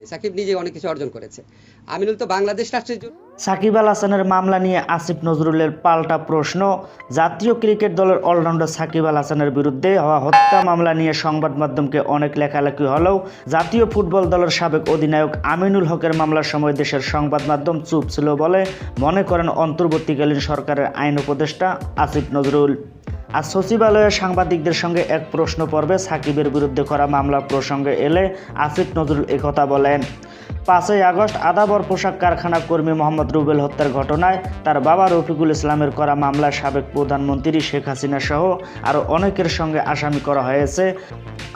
সাকিব নিজে অনেক কিছু অর্জন করেছে। আমিনুল তো বাংলাদেশ রাষ্ট্রের জন্য সাকিব আল হাসানের মামলা নিয়ে আসিফ নজরুলের পাল্টা প্রশ্ন। জাতীয় ক্রিকেট দলের অলরাউন্ডার সাকিব আল হাসানের বিরুদ্ধে হওয়া হত্যা মামলা নিয়ে সংবাদ মাধ্যমকে অনেক লেখালেখি হলেও জাতীয় ফুটবল দলের সাবেক অধিনায়ক আমিনুল হকের মামলার সময় দেশের সংবাদ মাধ্যম চুপ ছিল বলে মনে করেন অন্তর্বর্তীকালীন সরকারের আইন উপদেষ্টা আসিফ নজরুল। আর সচিবালয়ে সাংবাদিকদের সঙ্গে এক প্রশ্ন পর্বে সাকিবের বিরুদ্ধে করা মামলার প্রসঙ্গে এলে আসিফ নজরুল একথা বলেন পাঁচই আগস্ট আদাবর পোশাক কারখানা কর্মী মোহাম্মদ রুবেল হত্যার ঘটনায় তার বাবা রফিকুল ইসলামের করা মামলায় সাবেক প্রধানমন্ত্রী শেখ হাসিনা সহ আরও অনেকের সঙ্গে আসামি করা হয়েছে।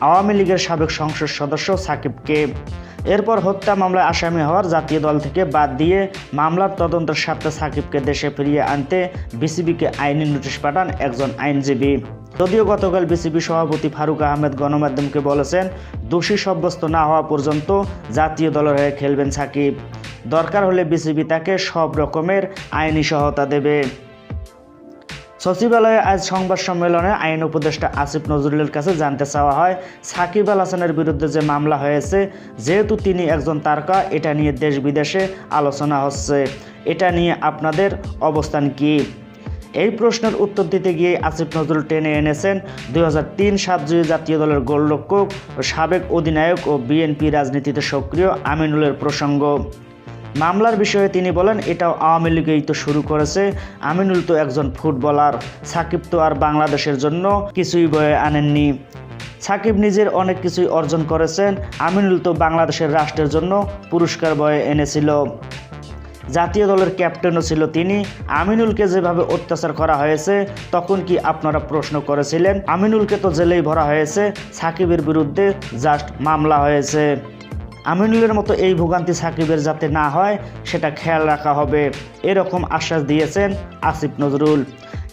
আওয়ামী লীগের সাবেক সংসদ সদস্য সাকিবকে এরপর হত্যা মামলায় আসামি হওয়ার জাতীয় দল থেকে বাদ দিয়ে মামলার তদন্তের স্বার্থে সাকিবকে দেশে ফিরিয়ে আনতে বিসিবিকে আইনি নোটিশ পাঠান একজন আইনজীবী। যদিও গতকাল বিসিবি সভাপতি ফারুক আহমেদ গণমাধ্যমকে বলেছেন, দোষী সাব্যস্ত না হওয়া পর্যন্ত জাতীয় দলের হয়ে খেলবেন সাকিব। দরকার হলে বিসিবি তাকে সব রকমের আইনি সহায়তা দেবে। সচিবালয়ে আজ সংবাদ সম্মেলনে আইন উপদেষ্টা আসিফ নজরুলের কাছে জানতে চাওয়া হয়, সাকিব আল হাসানের বিরুদ্ধে যে মামলা হয়েছে, যেহেতু তিনি একজন তারকা, এটা নিয়ে দেশ বিদেশে আলোচনা হচ্ছে। এটা নিয়ে আপনাদের অবস্থান কী? এই প্রশ্নের উত্তর দিতে গিয়ে আসিফ নজরুল টেনে এনেছেন দুই হাজার তিন জাতীয় দলের গোলরক্ষক, সাবেক অধিনায়ক ও বিএনপি রাজনীতিতে সক্রিয় আমিনুলের প্রসঙ্গ। মামলার বিষয়ে তিনি বলেন, এটাও আওয়ামী লীগেই তো শুরু করেছে। আমিনুল তো একজন ফুটবলার। সাকিব তো আর বাংলাদেশের জন্য কিছুই বয়ে আনেননি। সাকিব নিজের অনেক কিছুই অর্জন করেছেন। আমিনুল তো বাংলাদেশের রাষ্ট্রের জন্য পুরস্কার বয়ে এনেছিল। জাতীয় দলের ক্যাপ্টেনও ছিল তিনি। আমিনুলকে যেভাবে অত্যাচার করা হয়েছে, তখন কি আপনারা প্রশ্ন করেছিলেন? আমিনুলকে তো জেলেই ভরা হয়েছে। সাকিবের বিরুদ্ধে জাস্ট মামলা হয়েছে। আমিনুলের মতো এই ভোগান্তি সাকিবের যাতে না হয়, সেটা খেয়াল রাখা হবে, এরকম আশ্বাস দিয়েছেন আসিফ নজরুল।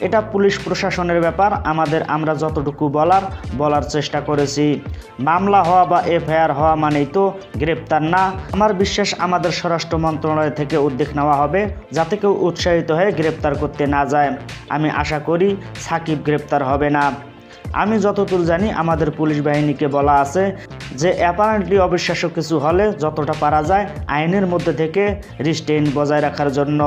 এটা পুলিশ প্রশাসনের ব্যাপার, আমাদের আমরা যতটুকু বলার বলার চেষ্টা করেছি। মামলা হওয়া বা এফআইআর হওয়া মানেই তো গ্রেপ্তার না। আমার বিশ্বাস আমাদের স্বরাষ্ট্র মন্ত্রণালয় থেকে উদ্যোগ নেওয়া হবে, যাতে কেউ উৎসাহিত হয়ে গ্রেপ্তার করতে না যায়। আমি আশা করি সাকিব গ্রেপ্তার হবে না। আমি যতদূর জানি, আমাদের পুলিশ বাহিনীকে বলা আছে যে অ্যাপারেন্টলি অবিশ্বাস্য কিছু হলে যতটা পারা যায়, আইনের মধ্যে থেকে রিস্টেইন বজায় রাখার জন্য।